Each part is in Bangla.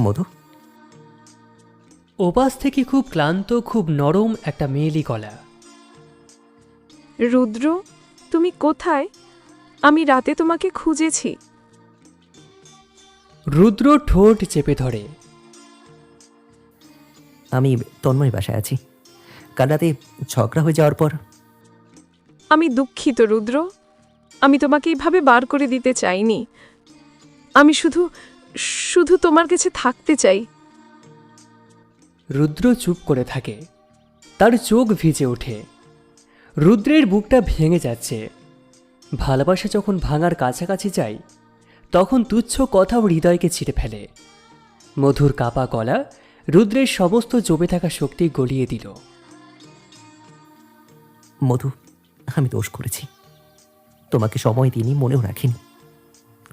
মধু? ওপাশ থেকে খুব ক্লান্ত খুব নরম একটা মেয়েলি গলা। রুদ্র তুমি কোথায়? আমি রাতে তোমাকে খুঁজেছি। রুদ্র ঠোঁট চেপে ধরে। আমি তন্ময় বাসায় আছি। কাল রাতে ঝগড়া হয়ে যাওয়ার পর? আমি দুঃখিত রুদ্র। আমি তোমাকে এইভাবে বার করে দিতে চাইনি। আমি শুধু শুধু তোমার কাছে থাকতে চাই। রুদ্র চুপ করে থাকে। তার চোখ ভিজে ওঠে। রুদ্রের বুকটা ভেঙে যাচ্ছে। ভালোবাসা যখন ভাঙার কাছাকাছি যায় তখন তুচ্ছ কথাও হৃদয়কে ছিঁড়ে ফেলে। মধুর কাপা গলা রুদ্রের সমস্ত জমে থাকা শক্তি গলিয়ে দিল। মধু আমি দোষ করেছি। তোমাকে সময় দিইনি মনেও রাখিনি।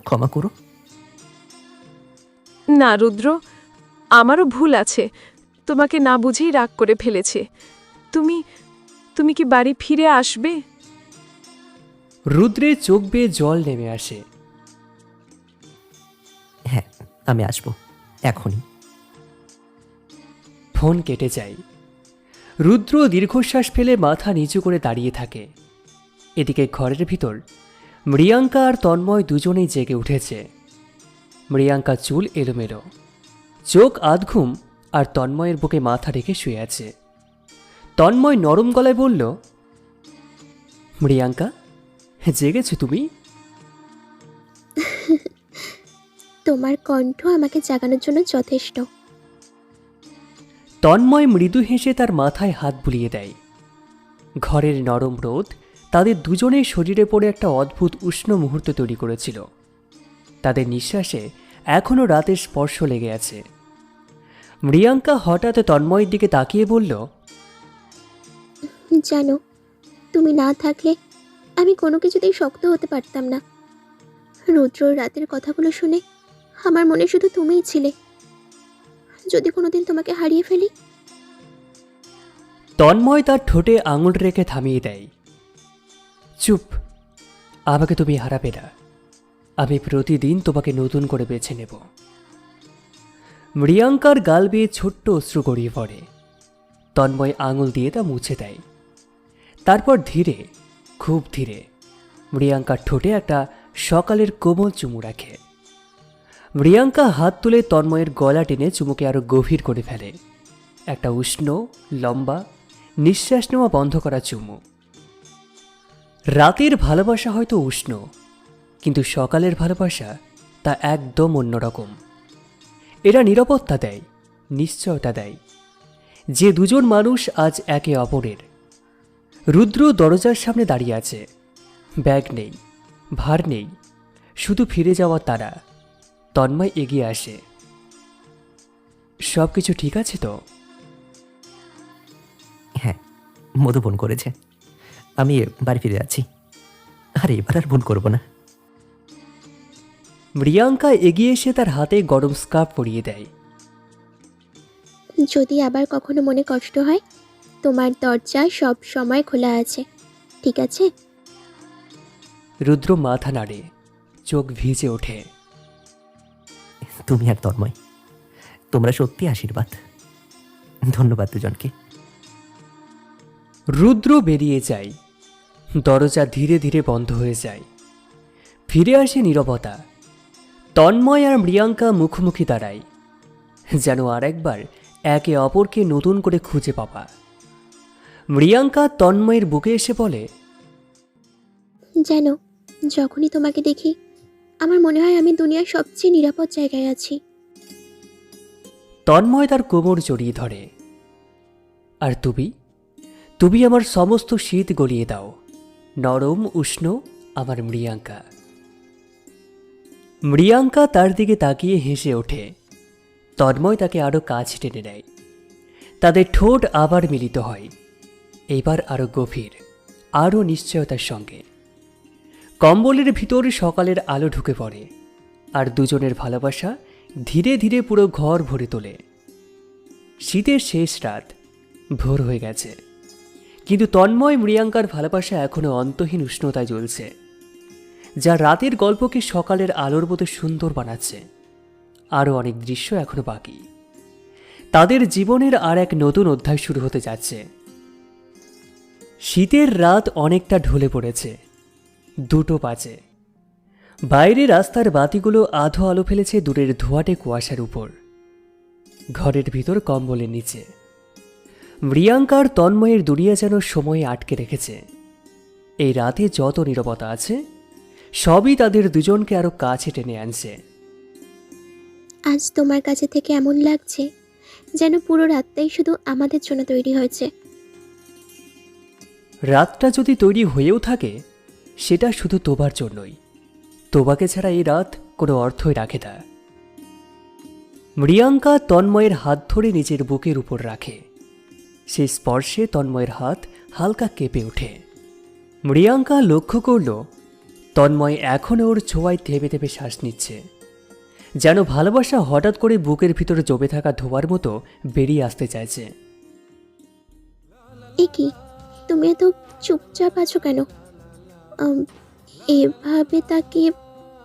ক্ষমা করো। না, রুদ্র, আমারও ভুল আছে। তোমাকে না বুঝেই রাগ করে ফেলেছে। তুমি তুমি কি বাড়ি ফিরে আসবে? রুদ্রের চোখ বেয়ে জল নেমে আসে। হ্যাঁ আমি আসব, এখনই। ফোন কেটে যায়। রুদ্র দীর্ঘশ্বাস ফেলে মাথা নিচু করে দাঁড়িয়ে থাকে। এদিকে ঘরের ভিতর, মৃয়াঙ্কা আর তন্ময় দুজনেই জেগে উঠেছে। মৃয়াঙ্কা চুল এলোমেলো। চোখ আধঘুম আর তন্ময়ের বুকে মাথা রেখে শুয়ে আছে। তন্ময় নরম গলায় বলল মৃয়াঙ্কা জেগেছো তুমি? তোমার কণ্ঠ আমাকে জাগানোর জন্য যথেষ্ট। তন্ময় মৃদু হেসে তার মাথায় হাত বুলিয়ে দেয়। ঘরের নরম রোদ তাদের দুজনের শরীরে পড়ে একটা অদ্ভুত উষ্ণ মুহূর্ত তৈরি করেছিল। তাদের নিঃশ্বাসে এখনও রাতের স্পর্শ লেগে আছে। মৃয়াঙ্কা হঠাৎ তন্ময়ের দিকে তাকিয়ে বলল জানো তুমি না থাকলে আমি কোনো কিছুতেই শক্ত হতে পারতাম না। রুদ্রর রাতের কথাগুলো শুনে আমার মনে শুধু তুমিই ছিলে। যদি কোনোদিন তোমাকে হারিয়ে ফেলি? তন্ময় তার ঠোঁটে আঙুল রেখে থামিয়ে দেয়। চুপ আমাকে তুমি হারাবে না। আমি প্রতিদিন তোমাকে নতুন করে বেছে নেব। মৃয়াঙ্কার গাল বেয়ে ছোট্ট অশ্রু গড়িয়ে পড়ে। তন্ময় আঙুল দিয়ে তা মুছে দেয়। তারপর ধীরে, খুব ধীরে, মৃয়াঙ্কার ঠোঁটে একটা সকালের কোমল চুমু রাখে। মৃয়াঙ্কা হাত তুলে তন্ময়ের গলা টেনে চুমুকে আরও গভীর করে ফেলে। একটা উষ্ণ, লম্বা, নিঃশ্বাস নেওয়া বন্ধ করা চুমু। রাতের ভালোবাসা হয়তো উষ্ণ কিন্তু সকালের ভালোবাসা তা একদম অন্যরকম। এরা নিরাপত্তা দেয়, নিশ্চয়তা দেয়। যে দুজন মানুষ আজ একে অপরের। রুদ্র দরজার সামনে দাঁড়িয়ে আছে। ব্যাগ নেই, ভার নেই, শুধু ফিরে যাওয়া তারা। তন্ময় এগিয়ে আসে। সব কিছু ঠিক আছে তো? হ্যাঁ মধু ফোন করেছে। আমি বাড়ি ফিরে যাচ্ছি। আর, এবার আর ভুল করব না। মৃয়াঙ্কা এগিয়ে এসে তার হাতে গরম স্কার্ফ পরিয়ে দেয়। যদি আবার কখনো মনে কষ্ট হয় তোমার দরজা সব সময় খোলা আছে ঠিক আছে? রুদ্র মাথা নাড়ে চোখ ভিজে ওঠে। তুমি আর তন্ময় তোমরা সত্যি আশীর্বাদ। ধন্যবাদ দুজনকে। রুদ্র বেরিয়ে যায়। দরজা ধীরে ধীরে বন্ধ হয়ে যায়। ফিরে আসে নীরবতা। তন্ময় আর মৃয়াঙ্কা মুখোমুখি দাঁড়ায় যেন আর একবার একে অপরকে নতুন করে খুঁজে পাবা মৃয়াঙ্কা তন্ময়ের বুকে এসে বলে যেন যখনই তোমাকে দেখি আমার মনে হয় আমি দুনিয়ার সবচেয়ে নিরাপদ জায়গায় আছি। তন্ময় তার কোমর জড়িয়ে ধরে আর তুমি? তুমি আমার সমস্ত শীত গলিয়ে দাও নরম উষ্ণ আমার মৃয়াঙ্কা। মৃয়াঙ্কা তার দিকে তাকিয়ে হেসে ওঠে। তন্ময় তাকে আরও কাছ টেনে নেয়। তাদের ঠোঁট আবার মিলিত হয়। এবার আরও গভীর আরও নিশ্চয়তার সঙ্গে। কম্বলের ভিতর সকালের আলো ঢুকে পড়ে, আর দুজনের ভালোবাসা ধীরে ধীরে পুরো ঘর ভরে তোলে। শীতের শেষ রাত, ভোর হয়ে গেছে। কিন্তু তন্ময় মৃয়াঙ্কার ভালোবাসা এখনও অন্তহীন উষ্ণতায় জ্বলছে। যা রাতের গল্পকে সকালের আলোর মতো সুন্দর বানাচ্ছে। আরও অনেক দৃশ্য এখনও বাকি। তাদের জীবনের আর এক নতুন অধ্যায় শুরু হতে যাচ্ছে। শীতের রাত অনেকটা ঢলে পড়েছে। দুটো বাজে। বাইরে রাস্তার বাতিগুলো আধো আলো ফেলেছে দূরের ধোয়াটে কুয়াশার উপর। ঘরের ভিতর কম্বলের নিচে। মৃয়াঙ্কার তন্ময়ের দুনিয়া যেন সময়ে আটকে রেখেছে। এই রাতে যত নীরবতা আছে সবই তাদের দুজনকে আরও কাছে টেনে আনছে। আজ তোমার কাছে থেকে এমন লাগছে যেন পুরো রাতটাই শুধু আমাদের জন্য তৈরি হয়েছে। রাতটা যদি তৈরি হয়েও থাকে সেটা শুধু তোবার জন্যই। তোবাকে ছাড়া এই রাত কোনো অর্থই রাখে না। মৃয়াঙ্কা তন্ময়ের হাত ধরে নিজের বুকের উপর রাখে। সেই স্পর্শে তন্ময়ের হাত হালকা কেঁপে ওঠে। মৃয়াঙ্কা লক্ষ্য করল তন্ময় এখনও ওর ছোঁয়ায় থেপে থেপে শ্বাস নিচ্ছে। যেন ভালোবাসা হঠাৎ করে বুকের ভিতরে জমে থাকা ধোয়ার মতো বেরিয়ে আসতে চাইছে। এ কি? তুমি এত চুপচাপ আছো কেন? আম, এভাবে তাকিয়ে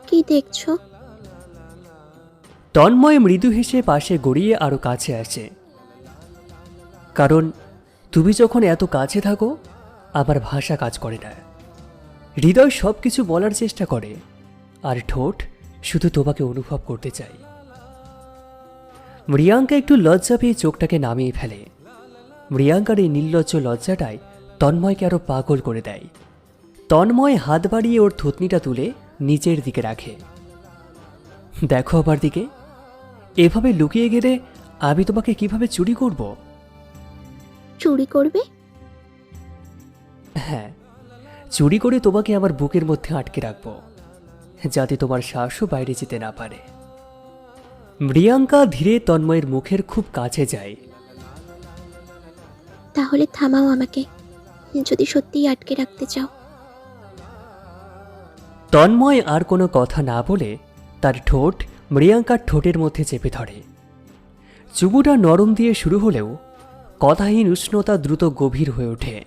কি দেখছ? তন্ময় মৃদু হেসে পাশে গড়িয়ে আরও কাছে আসে। কারণ তুমি যখন এত কাছে থাকো আবার ভাষা কাজ করে না। হৃদয় সব কিছু বলার চেষ্টা করে আর ঠোঁট শুধু তোমাকে অনুভব করতে চাই মৃয়াঙ্কা একটু লজ্জা পেয়ে চোখটাকে নামিয়ে ফেলে। মৃয়াঙ্কার এই নির্লজ্জ লজ্জাটাই তন্ময়কে আরও পাগল করে দেয়। তন্ময় হাত বাড়িয়ে ওর থুতনিটা তুলে নিচের দিকে রাখে। দেখো আবার দিকে এভাবে লুকিয়ে গেলে আমি তোমাকে কীভাবে চুরি করব? চুরি করবে? হ্যাঁ চুরি করে তোমাকে আমার বুকের মধ্যে আটকে রাখব যাতে তোমার শ্বাসও বাইরে যেতে না পারে। মৃয়াঙ্কা ধীরে তন্ময়ের মুখের খুব কাছে যায়। তাহলে থামাও আমাকে যদি সত্যিই আটকে রাখতে চাও। তন্ময় আর কোনো কথা না বলে তার ঠোঁট মৃয়াঙ্কার ঠোঁটের মধ্যে চেপে ধরে। চুবুটা নরম দিয়ে শুরু হলেও কথাহীন উষ্ণতা দ্রুত গভীর হয়ে ওঠে।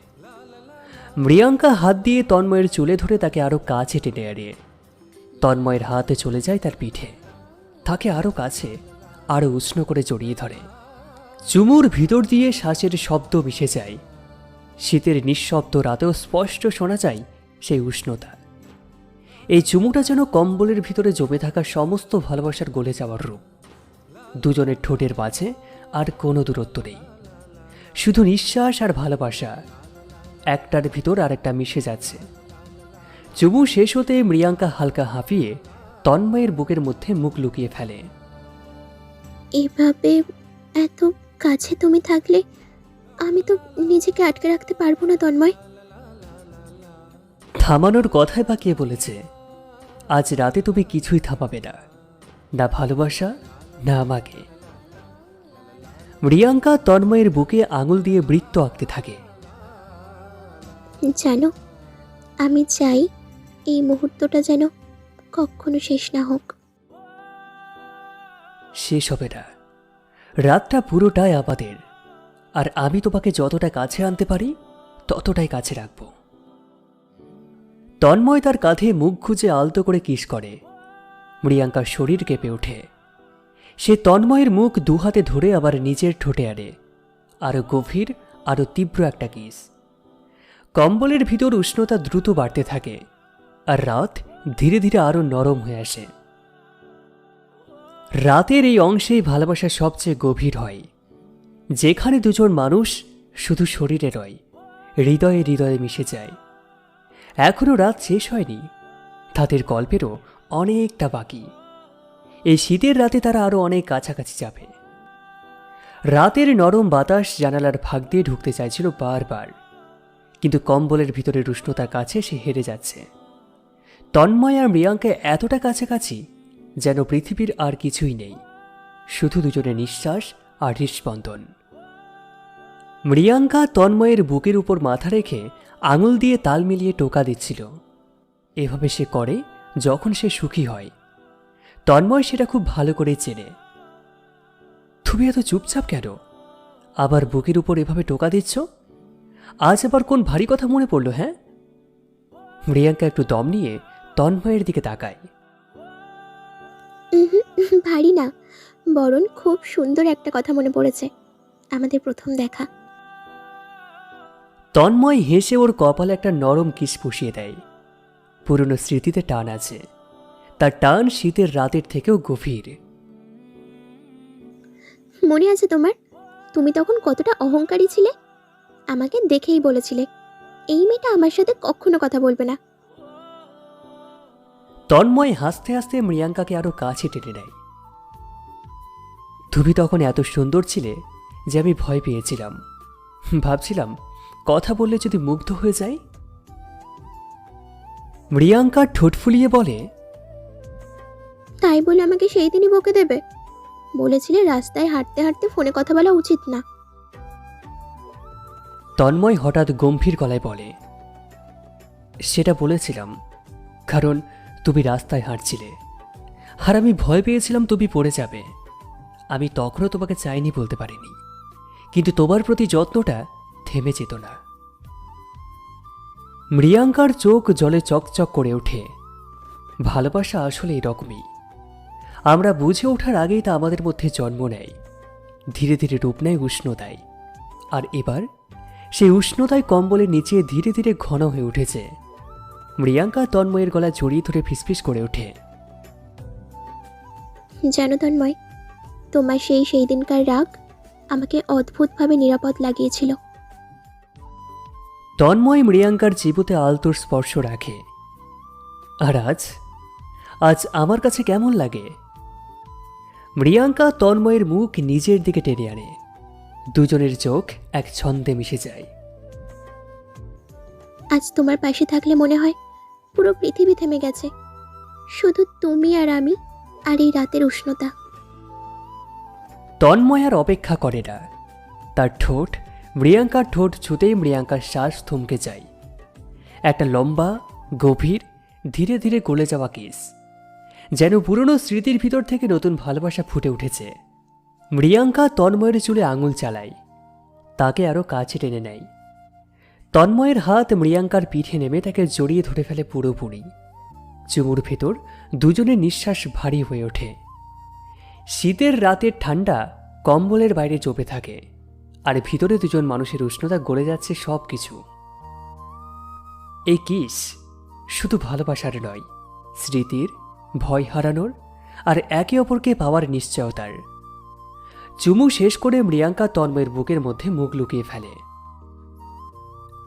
মৃয়াঙ্কা হাত দিয়ে তন্ময়ের চুলে ধরে তাকে আরও কাছে টেনে আনে তন্ময়ের হাতে চলে যায় তার পিঠে। তাকে আরও কাছে আরও উষ্ণ করে জড়িয়ে ধরে। চুমুর ভিতর দিয়ে শ্বাসের শব্দ মিশে যায়। শীতের নিঃশব্দ রাতেও স্পষ্ট শোনা যায় সেই উষ্ণতা। এই চুমুটা যেন কম্বলের ভিতরে জমে থাকা সমস্ত ভালোবাসার গলে যাওয়ার রূপ। দুজনের ঠোঁটের মাঝে আর কোনো দূরত্ব নেই। শুধু নিঃশ্বাস আর ভালোবাসা। একটার ভিতর আরেকটা মিশে যাচ্ছে। চুমু শেষ হতে মৃয়াঙ্কা হালকা হাঁপিয়ে তন্ময়ের বুকের মধ্যে মুখ লুকিয়ে ফেলে। এভাবে এত কাছে তুমি থাকলে আমি তো নিজেকে আটকে রাখতে পারব না তন্ময়। থামানোর কথায় বা কে বলেছে? আজ রাতে তুমি কিছুই থামাবে না। না ভালোবাসা না আমাকে। মৃয়াঙ্কা তন্ময়ের বুকে আঙুল দিয়ে বৃত্ত আঁকতে থাকে। জানো, আমি চাই এই মুহূর্তটা যেন কখনো শেষ না হোক। শেষ হবে না। রাতটা পুরোটাই আমাদের। আর আমি তোমাকে যতটা কাছে আনতে পারি, ততটাই কাছে রাখব। তন্ময় তার কাঁধে মুখ খুঁজে আলতো করে কিস করে। মৃয়াঙ্কার শরীর কেঁপে ওঠে। সে তন্ময়ের মুখ দুহাতে ধরে আবার নিজের ঠোঁটে আনে। আরও গভীর আরও তীব্র একটা কিস। কম্বলের ভিতর উষ্ণতা দ্রুত বাড়তে থাকে, আর রাত ধীরে ধীরে আরও নরম হয়ে আসে। রাতের এই অংশেই ভালোবাসা সবচেয়ে গভীর হয়, যেখানে দুজন মানুষ শুধু শরীরে রয়, হৃদয়ে হৃদয়ে মিশে যায়। এখনও রাত শেষ হয়নি, তাদের গল্পেরও অনেকটা বাকি। এই শীতের রাতে তারা আরও অনেক কাছাকাছি যাবে। রাতের নরম বাতাস জানালার ভাগ দিয়ে ঢুকতে চাইছিল বারবার। কিন্তু কম্বলের ভিতরে উষ্ণতার কাছে সে হেরে যাচ্ছে। তন্ময় আর মৃয়াঙ্কা এতটা কাছাকাছি যেন পৃথিবীর আর কিছুই নেই, শুধু দুজনের নিঃশ্বাস আর হৃস্পন্দন মৃয়াঙ্কা তন্ময়ের বুকের উপর মাথা রেখে আঙুল দিয়ে তাল মিলিয়ে টোকা দিচ্ছিল। এভাবে সে করে যখন সে সুখী হয়। তন্ময় সেটা খুব ভালো করে চেনে। তুমি এত চুপচাপ কেন? আবার বুকের উপর এভাবে টোকা দিচ্ছ? আজ আবার কোন ভারী কথা মনে পড়ল হ্যাঁ? মৃয়াঙ্কা একটু দম নিয়ে তন্ময়ের দিকে তাকায়। ভারী না। বরং খুব সুন্দর একটা কথা মনে পড়েছে। আমাদের প্রথম দেখা। তন্ময় হেসে ওর কপালে একটা নরম কিস পুষিয়ে দেয়। পুরনো স্মৃতিতে টান আছে। তার টান শীতের রাতের থেকেও গভীর। মনে আছে তোমার? তুমি তখন কতটা অহংকারী ছিলে? আমাকে দেখেই বলেছিলে। এই মেয়েটা আমার সাথে কখনো কথা বলবে না। তন্ময় হাসতে হাসতে মৃয়াঙ্কাকে আরও কাছে টেনে নেয়। তুমি তখন এত সুন্দর ছিলে যে আমি ভয় পেয়েছিলাম। ভাবছিলাম কথা বললে যদি মুগ্ধ হয়ে যায়? মৃয়াঙ্কা ঠোঁট ফুলিয়ে বলে তাই বলে আমাকে সেই দিনই বকে দেবে। বলেছিলে রাস্তায় হাঁটতে হাঁটতে ফোনে কথা বলা উচিত না। তন্ময় হঠাৎ গম্ভীর গলায় বলে, সেটা বলেছিলাম, কারণ তুমি রাস্তায় হাঁটছিলে। আর আমি ভয় পেয়েছিলাম তুমি পড়ে যাবে। আমি তখনও তোমাকে চাইনি বলতে পারিনি, কিন্তু তোমার প্রতি যত্নটা থেমে যেত না। মৃয়াঙ্কার চোখ জলে চকচক করে ওঠে। ভালোবাসা আসলে এরকমই। আমরা বুঝে ওঠার আগেই তা আমাদের মধ্যে জন্ম নেয়। ধীরে ধীরে রূপ নেয় উষ্ণতায়। আর এবার সেই উষ্ণতায় কম্বলের নিচে ধীরে ধীরে ঘন হয়ে উঠেছে। মৃয়াঙ্কা তন্ময়ের গলা জড়িয়ে ধরে ফিসফিস করে ওঠে। জানো তন্ময় তোমার সেই সেই দিনকার রাগ আমাকে অদ্ভুতভাবে নিরাপদ লাগিয়েছিল। তন্ময় মৃয়াঙ্কার জীবতে আলতোর স্পর্শ রাখে। আর আজ? আজ আমার কাছে কেমন লাগে? মৃয়াঙ্কা তন্ময়ের মুখ নিজের দিকে টেনে আনে। দুজনের চোখ এক ছন্দে মিশে যায়। আজ তোমার পাশে থাকলে মনে হয় পুরো পৃথিবী থেমে গেছে। শুধু তুমি আর আমি আর এই রাতের উষ্ণতা। তন্ময় আর অপেক্ষা করে না। তার ঠোঁট মৃয়াঙ্কার ঠোঁট ছুতেই মৃয়াঙ্কার শ্বাস থমকে যায়। একটা লম্বা গভীর ধীরে ধীরে গলে যাওয়া কেস। যেন পুরনো স্মৃতির ভিতর থেকে নতুন ভালোবাসা ফুটে উঠেছে। মৃয়াঙ্কা তন্ময়ের চুলে আঙুল চালায়। তাকে আরও কাছে টেনে নেয়। তন্ময়ের হাত মৃয়াঙ্কার পিঠে নেমে তাকে জড়িয়ে ধরে ফেলে পুরোপুরি। চুমুর ভেতর দুজনের নিঃশ্বাস ভারী হয়ে ওঠে। শীতের রাতের ঠান্ডা কম্বলের বাইরে জমে থাকে, আর ভিতরে দুজন মানুষের উষ্ণতা গড়ে যাচ্ছে সব কিছু এই কিস শুধু ভালোবাসার নয়, স্মৃতির, ভয় হারানোর, আর একে অপরকে পাওয়ার নিশ্চয়তার। চুমু শেষ করে মৃয়াঙ্কা তন্ময়ের বুকের মধ্যে মুখ লুকিয়ে ফেলে।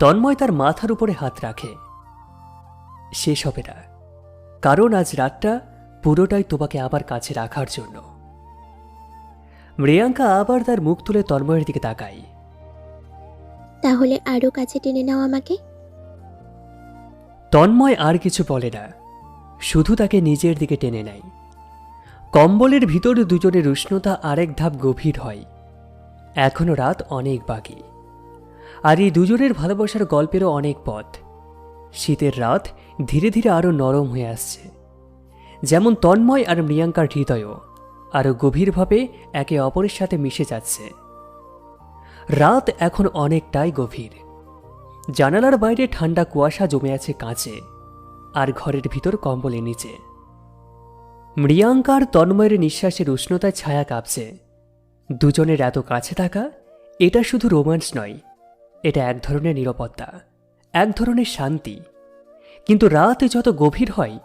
তন্ময় তার মাথার উপরে হাত রাখে। শেষ হবে না। কারণ আজ রাতটা পুরোটাই তোমাকে আবার কাছে রাখার জন্য। মৃয়াঙ্কা আবার তার মুখ তুলে তন্ময়ের দিকে তাকায়। তাহলে আরও কাছে টেনে নাও আমাকে। তন্ময় আর কিছু বলে না। শুধু তাকে নিজের দিকে টেনে নেয়। কম্বলের ভিতর দুজনের উষ্ণতা আরেক ধাপ গভীর হয়। এখনও রাত অনেক বাকি। আর এই দুজনের ভালোবাসার গল্পেরও অনেক পথ। শীতের রাত ধীরে ধীরে আরও নরম হয়ে আসছে। যেমন তন্ময় আর মৃয়াঙ্কার হৃদয়ও আরও গভীরভাবে একে অপরের সাথে মিশে যাচ্ছে। রাত এখন অনেকটাই গভীর। জানালার বাইরে ঠান্ডা কুয়াশা জমে আছে কাঁচে, আর ঘরের ভিতর কম্বলের নিচে। মৃয়াঙ্কার তন্ময়ের নিঃশ্বাসের উষ্ণতায় ছায়া কাঁপছে। দুজনের এত কাছে থাকা, এটা শুধু রোমান্স নয়, এটা এক ধরনের নিরাপত্তা, এক ধরনের শান্তি। কিন্তু রাত যত গভীর হয়,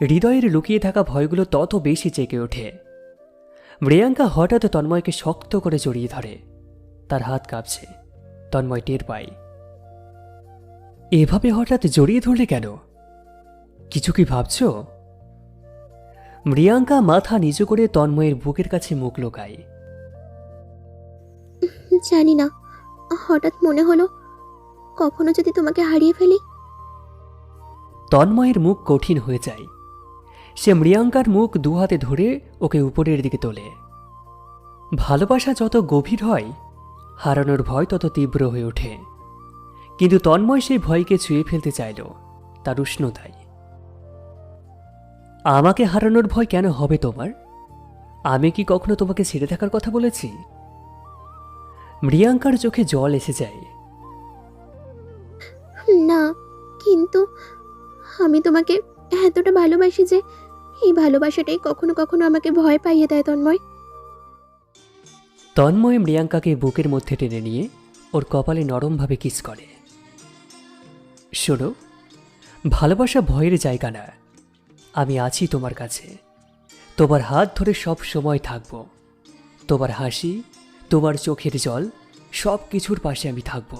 হৃদয়ের লুকিয়ে থাকা ভয়গুলো তত বেশি জেগে ওঠে। মৃয়াঙ্কা হঠাৎ তন্ময়কে শক্ত করে জড়িয়ে ধরে। তার হাত কাঁপছে। তন্ময় টের পায়। এভাবে হঠাৎ জড়িয়ে ধরলে কেন? কিছু কি ভাবছ? মৃয়াঙ্কা মাথা নিচু করে তন্ময়ের বুকের কাছে মুখ লোকায়। জানি না হঠাৎ মনে হলো কখনো যদি তোমাকে হারিয়ে ফেলি। তন্ময়ের মুখ কঠিন হয়ে যায়। সে মৃয়াঙ্কার মুখ দুহাতে ধরে ওকে উপরের দিকে তোলে। ভালোবাসা যত গভীর হয় হারানোর ভয় তত তীব্র হয়ে ওঠে। কিন্তু তন্ময় সেই ভয়কে ছুঁয়ে ফেলতে চাইল তার উষ্ণতায়। আমাকে হারানোর ভয় কেন হবে তোমার? আমি কি কখনো তোমাকে ছেড়ে থাকার কথা বলেছি? মৃয়াঙ্কার চোখে জল এসে যায়। না কিন্তু আমি তোমাকে এতটা ভালোবাসি যে এই ভালোবাসাটাই কখনো কখনো আমাকে ভয় পাইয়ে দেয় তন্ময়। তন্ময় মৃয়াঙ্কাকে বুকের মধ্যে টেনে নিয়ে ওর কপালে নরমভাবে কিস করে। শোনো ভালোবাসা ভয়ের জায়গা না। আমি আছি তোমার কাছে। তোমার হাত ধরে সব সময় থাকব। তোমার হাসি, তোমার চোখের জল, সব কিছুর পাশে আমি থাকব।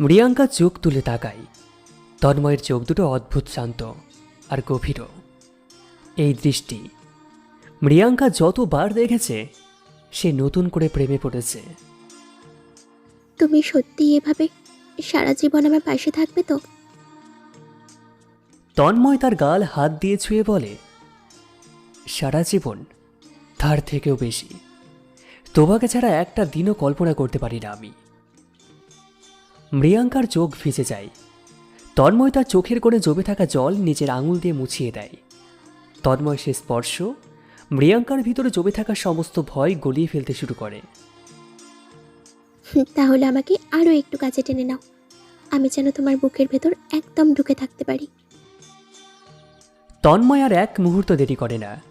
মৃয়াঙ্কা চোখ তুলে তাকাই তন্ময়ের চোখ দুটো অদ্ভুত শান্ত আর গভীরও। এই দৃষ্টি। মৃয়াঙ্কা যতবার দেখেছে, সে নতুন করে প্রেমে পড়েছে। তুমি সত্যি এভাবে সারা জীবন আমার পাশে থাকবে তো? তন্ময় তার গাল হাত দিয়ে ছুঁয়ে বলে, সারা জীবন তার থেকেও বেশি। তোমাকে ছাড়া একটা দিনও কল্পনা করতে পারি না আমি। মৃয়াঙ্কার চোখ ভিজে যায়। তন্ময় তার চোখের কোণে জমে থাকা জল নিজের আঙুল দিয়ে মুছিয়ে দেয়। তন্ময় সে স্পর্শ, মৃয়াঙ্কার ভিতরে জমে থাকা সমস্ত ভয় গলিয়ে ফেলতে শুরু করে। তাহলে আমাকে আরও একটু কাছে টেনে নাও। আমি যেন তোমার বুকের ভেতর একদম ঢুকে থাকতে পারি। তন্ময় আর এক মুহূর্ত দেরি করে না।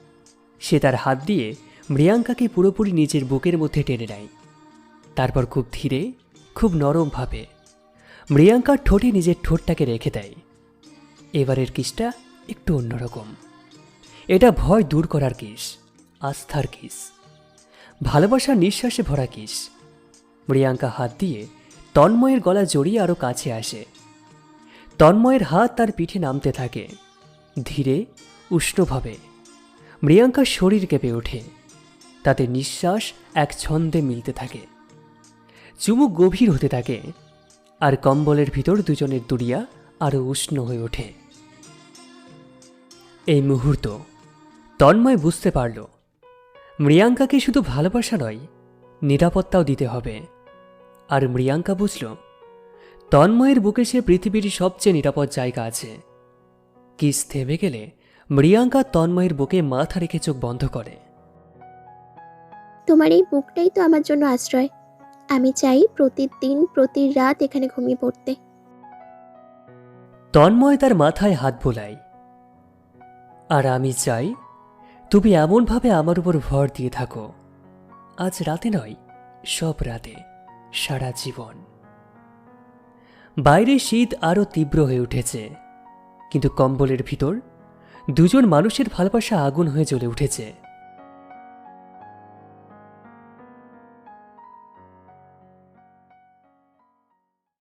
সে তার হাত দিয়ে মৃয়াঙ্কাকে পুরোপুরি নিজের বুকের মধ্যে টেনে নেয়। তারপর খুব ধীরে, খুব নরমভাবে মৃয়াঙ্কার ঠোঁটে নিজের ঠোঁটটাকে রেখে দেয়। এবারের কিসটা একটু অন্যরকম। এটা ভয় দূর করার কিস, আস্থার কিস, ভালোবাসার নিঃশ্বাসে ভরা কিস। মৃয়াঙ্কা হাত দিয়ে তন্ময়ের গলা জড়িয়ে আরও কাছে আসে। তন্ময়ের হাত তার পিঠে নামতে থাকে। ধীরে, উষ্ণভাবে। মৃয়াঙ্কার শরীর কেঁপে ওঠে। তাতে নিঃশ্বাস এক ছন্দে মিলতে থাকে। চুমুক গভীর হতে থাকে আর কম্বলের ভিতর দুজনের দুরিয়া আরও উষ্ণ হয়ে ওঠে। এই মুহূর্ত তন্ময় বুঝতে পারল, মৃয়াঙ্কাকে শুধু ভালোবাসা নয়, নিরাপত্তাও দিতে হবে। আর মৃয়াঙ্কা বুঝল, তন্ময়ের বুকে সে পৃথিবীর সবচেয়ে নিরাপদ জায়গা আছে। কিস থেমে গেলে মৃয়াঙ্কা তন্ময়ের বুকে মাথা রেখে চোখ বন্ধ করে। তোমার এই বুকটাই তো আমার জন্য আশ্রয়। আমি চাই প্রতিদিন প্রতি রাত এখানে ঘুমিয়ে পড়তে। তন্ময় তার মাথায় হাত বোলায়। আর আমি চাই তুমি এমনভাবে আমার উপর ভর দিয়ে থাকো। আজ রাতে নয় সব রাতে সারা জীবন। বাইরে শীত আরও তীব্র হয়ে উঠেছে। কিন্তু কম্বলের ভিতর দুজন মানুষের ভালোবাসা আগুন হয়ে জ্বলে উঠেছে।